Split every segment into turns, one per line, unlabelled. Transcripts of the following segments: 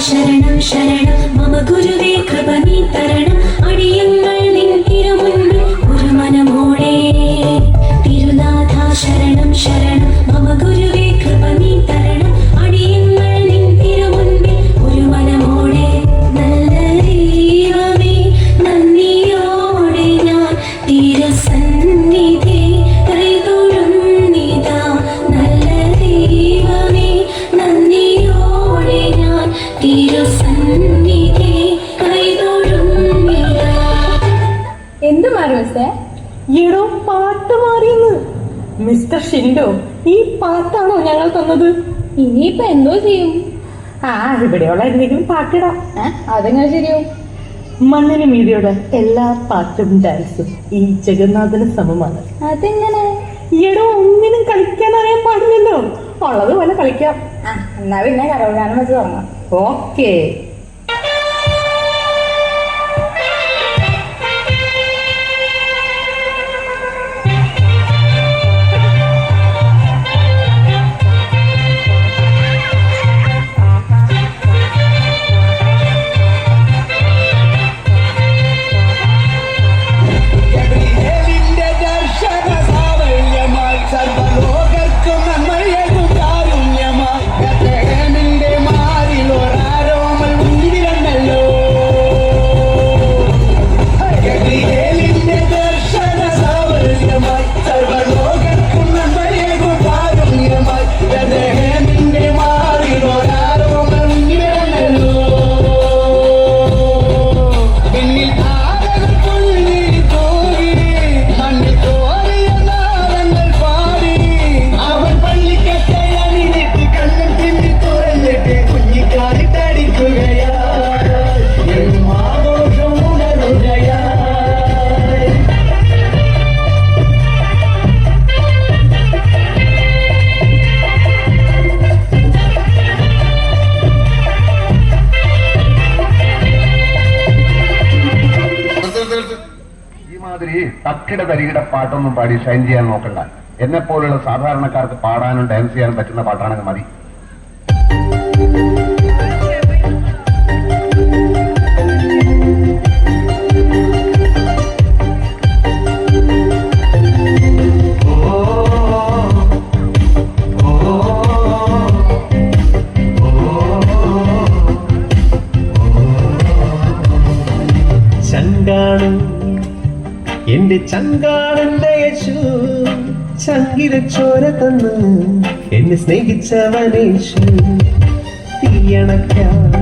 शरणं शरणं
मम गुरुवे कृपणीतरणम् മിസ്റ്റർ ഷിൻഡോ ഈ പാട്ടാണോ ഞങ്ങൾ തന്നത്?
ഇനിയിപ്പൊ എന്തോ ചെയ്യും.
ആ ഇവിടെയുള്ള എന്തെങ്കിലും പാട്ടിടാം?
അതെങ്ങനെ ശരിയാവും?
മണ്ണിന് മീതിയുടെ എല്ലാ പാട്ടും ഡാൻസും ഈ ജഗന്നാഥന് സമമാണ്.
അതെങ്ങനെ?
എടോ ഒന്നിനും കളിക്കാൻ അറിയാൻ പാടില്ലല്ലോ. ഉള്ളത് പോലെ കളിക്കാം.
എന്നാ പിന്നെ കരോഗാനം വെച്ച് തുടങ്ങാം.
ഓക്കേ.
തക്കിട തരികിട പാട്ടൊന്നും പാടി ഷൈൻ ചെയ്യാൻ നോക്കണ്ട. എന്നെ പോലുള്ള സാധാരണക്കാർക്ക് പാടാനും ഡാൻസ് ചെയ്യാനും പറ്റുന്ന പാട്ടാണെങ്കിൽ മതി.
ചങ്കാണ് എന്റെ ചങ്കാളന്റെ യേശു ചങ്കിര ചോര തന്ന് എന്നെ സ്നേഹിച്ചവനേശു തീയണയ്ക്കാം.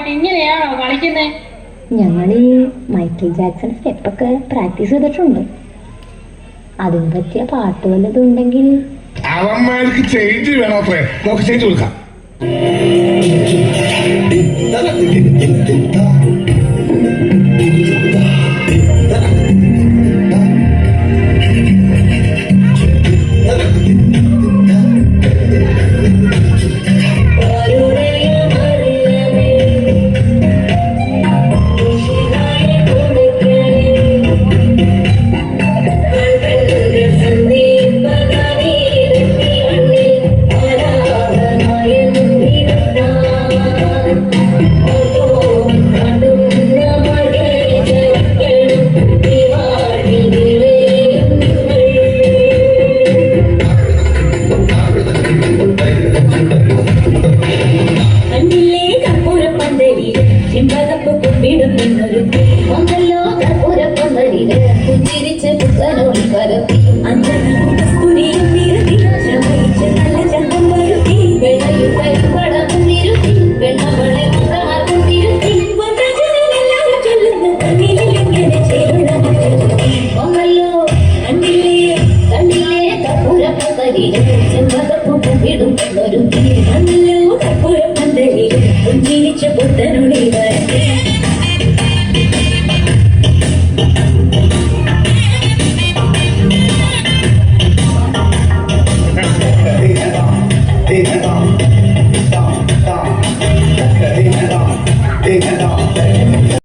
ആയിട്ട് ഇങ്ങനെയാണോ കളിക്കുന്നത്
ഞങ്ങൾ ഈ മൈക്കിൾ ജാക്സൺ സ്റ്റെപ്പൊക്കെ പ്രാക്ടീസ് ചെയ്തിട്ടുണ്ട് അതിന് പറ്റിയ പാട്ട് വല്ലതും ഉണ്ടെങ്കിൽ
അവന്മാർക്ക് ചേഞ്ച് വേണം അത്രേ നമുക്ക് ചേഞ്ച് കൊടുക്കാം Thank you.